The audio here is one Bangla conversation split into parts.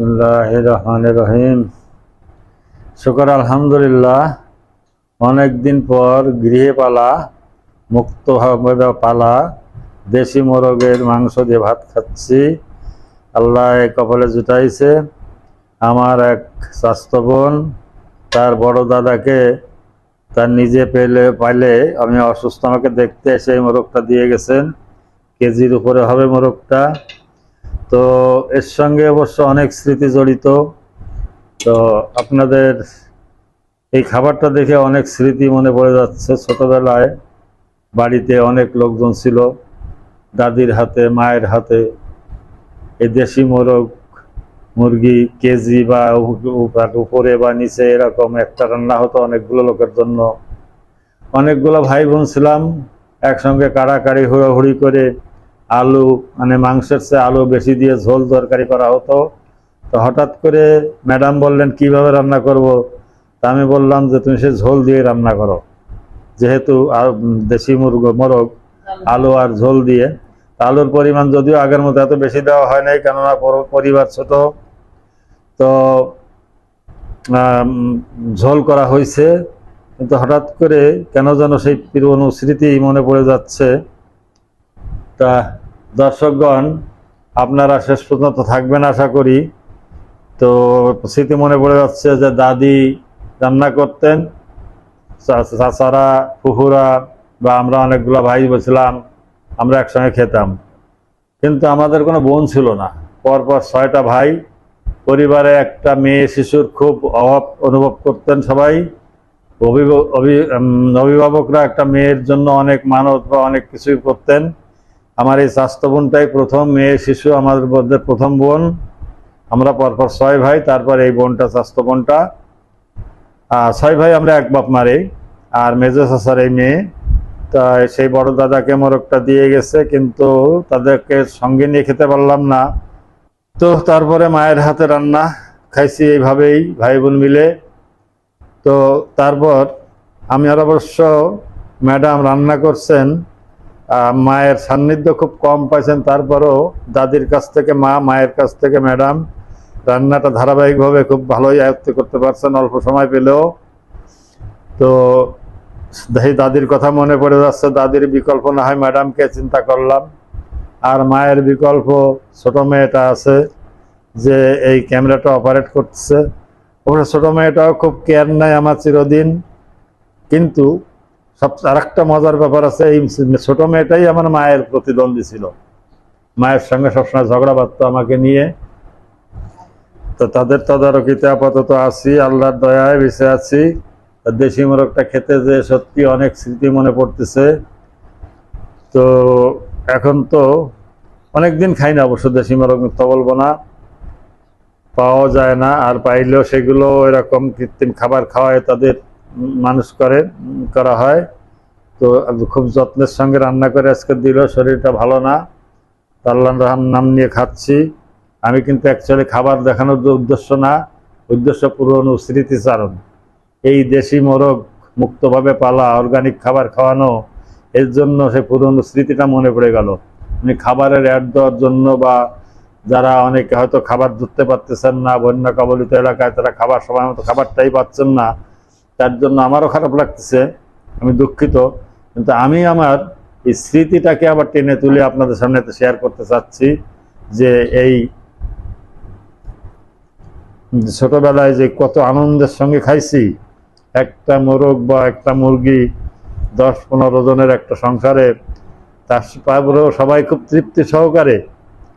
বিসমুল্লাহ রহমান রহিম শুকর আলহামদুলিল্লাহ অনেক দিন পর গৃহে পালা, মুক্তভাবে পালা, দেশি মোরগের মাংস দিয়ে ভাত খাচ্ছি। আল্লাহ কপালে জুটাইছে। আমার এক স্বাস্থ্য বোন, তার বড় দাদাকে তার নিজে পেলে, পাইলে আমি অসুস্থ, আমাকে দেখতে এসে এই মোরগটা দিয়ে গেছেন। কেজির উপরে হবে মোরগটা। তো এর সঙ্গে অবশ্য অনেক স্মৃতি জড়িত। তো আপনাদের এই খাবারটা দেখে অনেক স্মৃতি মনে পড়ে যাচ্ছে ছোটবেলায়। বাড়িতে অনেক লোকজন ছিল, দাদির হাতে, মায়ের হাতে। এই দেশি মোরগ, মুরগি, কেজি বা উপ- উপ- উপরে বা নিচে এরকম একটা রান্না হতো অনেকগুলো লোকের জন্য। অনেকগুলো ভাই বোন ছিলাম, একসঙ্গে কাড়াকাড়ি, হুড়াহুড়ি করে আলু মানে মাংসের চেয়ে আলু বেশি দিয়ে ঝোল তরকারি করা হতো। তো হঠাৎ করে ম্যাডাম বললেন, কীভাবে রান্না করব? তা আমি বললাম যে, তুমি সে ঝোল দিয়ে রান্না করো। যেহেতু দেশি মুরগ, মোরগ, আলু আর ঝোল দিয়ে। আলুর পরিমাণ যদিও আগের মতো এত বেশি দেওয়া হয় নাই, কেননা পরিবার ছোট। তো ঝোল করা হয়েছে কিন্তু হঠাৎ করে কেন যেন সেই পুরনো স্মৃতি মনে পড়ে যাচ্ছে। তা দর্শকগণ, আপনারা শেষ পর্যন্ত থাকবেন আশা করি। তো স্মৃতি মনে পড়ে যাচ্ছে যে দাদি রান্না করতেন চাচারা, ফুফুরা বা আমরা অনেকগুলো ভাই বলছিলাম আমরা একসঙ্গে খেতাম। কিন্তু আমাদের কোনো বোন ছিল না। পরপর ছয়টা ভাই, পরিবারে একটা মেয়ে শিশুর খুব অভাব অনুভব করতেন সবাই। অভিভাবক অভি- অভিভাবকরা একটা মেয়ের জন্য অনেক মানত বা অনেক কিছুই করতেন। আমার এই স্বাস্থ্য বোনটাই প্রথম, মেয়ে, শিশু আমাদের মধ্যে প্রথম বোন। আমরা পরপর ছয় ভাই, তারপর এই বোনটা, স্বাস্থ্য বোনটা। ছয় ভাই আমরা এক বাপ মারে আর মেজো চাচার এই মেয়ে। তা সেই বড় দাদাকে মোরগটা দিয়ে গেছে, কিন্তু তাদেরকে সঙ্গে নিয়ে খেতে পারলাম না। তো তারপরে মায়ের হাতে রান্না খাইছি এইভাবেই, ভাই বোন মিলে। তো তারপর আমি আর অবশ্য ম্যাডাম রান্না করছেন মায়ের সান্নিধ্য খুব কম পাইছেন। তারপরও দাদির কাছ থেকে মা, মায়ের কাছ থেকে ম্যাডাম রান্নাটা ধারাবাহিকভাবে খুব ভালোই আয়ত্ত করতে পারছেন অল্প সময় পেলেও। তো সেই দাদির কথা মনে পড়ে যাচ্ছে, দাদির বিকল্প না হয় ম্যাডামকে চিন্তা করলাম। আর মায়ের বিকল্প ছোট মেয়েটা আছে যে এই ক্যামেরাটা অপারেট করতেছে। ওখানে ছোট মেয়েটাও খুব কেয়ার নেয় আমার চিরদিন। কিন্তু সব আর একটা মজার ব্যাপার আছে, এই ছোট মেয়েটাই আমার মায়ের প্রতিদ্বন্দ্বী ছিল। মায়ের সঙ্গে সবসময় ঝগড়া বাঁধতো আমাকে নিয়ে। তো তাদের তদারকিতে আপাতত আছি, আল্লাহর দয়ায় বেঁচে আছি। দেশি মোরগটা খেতে যে সত্যি অনেক স্মৃতি মনে পড়তেছে। তো এখন তো অনেক দিন খাই না অবশ্য দেশি মোরগ, মিথ্যা বলব না। পাওয়া যায় না, আর পাইলেও সেগুলো এরকম কৃত্রিম খাবার খাওয়ায় তাদের মানুষ করে, করা হয়। তো খুব যত্নের সঙ্গে রান্না করে আজকে দিল, শরীরটা ভালো না। তাল্লান রাহাম নাম নিয়ে খাচ্ছি। আমি কিন্তু অ্যাকচুয়ালি খাবার দেখানোর উদ্দেশ্য না, উদ্দেশ্য পুরনো স্মৃতিচারণ। এই দেশি মোরগ মুক্তভাবে পালা অর্গানিক খাবার খাওয়ানো, এর জন্য সে পুরনো স্মৃতিটা মনে পড়ে গেল। মানে খাবারের অ্যাড দেওয়ার জন্য বা যারা অনেকে হয়তো খাবার ধরতে পারতেছেন না, বন্যা কবলিত এলাকায় তারা খাবার সময় মতো খাবারটাই পাচ্ছেন না। তার জন্য আমারও খারাপ লাগতেছে, আমি দুঃখিত। কিন্তু আমি আমার এই স্মৃতিটাকে আবার টেনে তুলে আপনাদের সামনে শেয়ার করতে চাচ্ছি যে এই ছোটবেলায় যে কত আনন্দের সঙ্গে খাইছি, একটা মোরগ বা একটা মুরগি, দশ পনেরো জনের একটা সংসারে, তার তারপরেও সবাই খুব তৃপ্তি সহকারে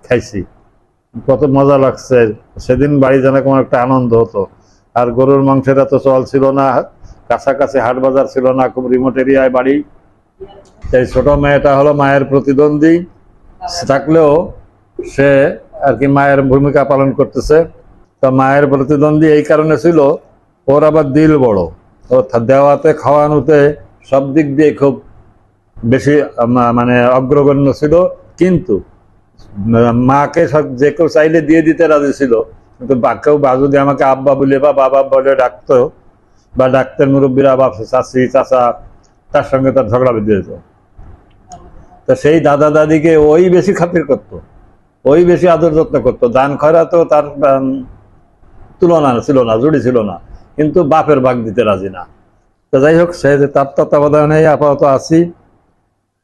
খাইছি। কত মজা লাগছে, সেদিন বাড়ি জানা কোনো একটা আনন্দ হতো। আর গরুর মাংসের এত চল ছিল না, কাছাকাছি হাট বাজার ছিল না, খুব রিমোট এরিয়ায় বাড়ি। এই ছোট মেয়েটা হলো মায়ের প্রতিদ্বন্দ্বী। থাকলেও সে আর কি মায়ের ভূমিকা পালন করতেছে। তো মায়ের প্রতিদ্বন্দ্বী এই কারণে ছিল, ওর আবার দিল বড়। ও দেওয়াতে, খাওয়ানোতে সব দিক দিয়ে খুব বেশি মানে অগ্রগণ্য ছিল। কিন্তু মাকে সব যে কেউ চাইলে দিয়ে দিতে রাজি ছিল। কিন্তু বা কেউ বা যদি আমাকে আব্বা বলে বা বাবা বলে ডাকতো, বা ডাক্তার মুরব্বীরা বা চাষি চাচা, তার সঙ্গে তার ঝগড়া বেঁধে যেত। তো সেই দাদা দাদিকে ওই বেশি খাতির করতো, ওই বেশি আদর যত্ন করতো। দান খয়রা তো তার তুলনা ছিল না, জুড়ি ছিল না। কিন্তু বাপের ভাগ দিতে রাজি না। তো যাই হোক, সে যে তার তত্ত্বাবধানে আপাতত আছি।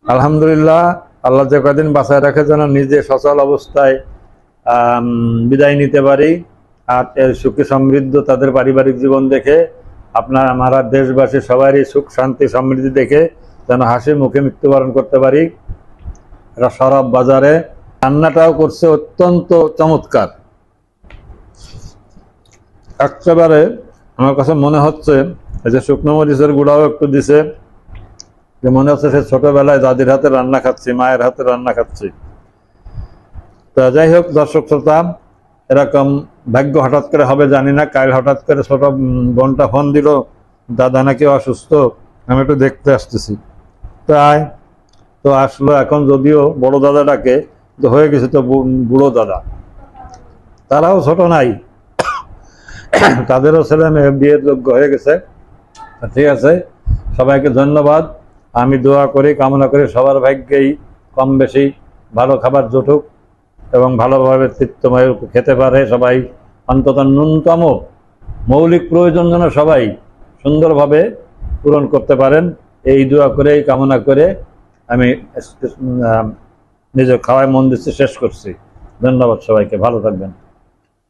আলহামদুলিল্লাহ, আল্লাহ যে কদিন বাঁচায় রাখে যেন নিজে সচল অবস্থায় বিদায় নিতে পারি। আর সুখী সমৃদ্ধ তাদের পারিবারিক জীবন দেখে, আপনার, আমার দেশবাসী সবারই সুখ, শান্তি, সমৃদ্ধি দেখে যেন হাসি মুখে মৃত্যুবরণ করতে পারি। সরব বাজারে। রান্নাটাও করছে অত্যন্ত চমৎকার। একেবারে আমার কাছে মনে হচ্ছে যে শুকনো মরিচের গুঁড়াও একটু দিছে, যে মনে হচ্ছে সে ছোটবেলায় দাদির হাতে রান্না খাচ্ছি, মায়ের হাতে রান্না খাচ্ছি। তা যাই হোক দর্শক শ্রোতা, এরকম ভাগ্য হঠাৎ করে হবে, জানি না, কাল হঠাৎ করে ছোট বোনটা ফোন দিল, দাদা নাকি অসুস্থ, আমি একটু দেখতে আসতেছি। তাই তো আসলো এখন যদিও বড় দাদাটাকে, তো হয়ে গেছে তো বুড়ো দাদা। তারাও ছোট নাই। তাদেরও ছেলে মেয়ে বিয়ের যোগ্য হয়ে গেছে। ঠিক আছে, সবাইকে ধন্যবাদ। আমি দোয়া করি, কামনা করি, সবার ভাগ্যেই কম বেশি ভালো খাবার জুটুক। এবং ভালোভাবে তৃপ্তময় খেতে পারে সবাই। অন্তত ন্যূনতম মৌলিক প্রয়োজন যেন সবাই সুন্দরভাবে পূরণ করতে পারেন, এই দোয়া করে, এই কামনা করে আমি নিজের খাওয়ায় মন দিচ্ছি, শেষ করছি। ধন্যবাদ সবাইকে, ভালো থাকবেন।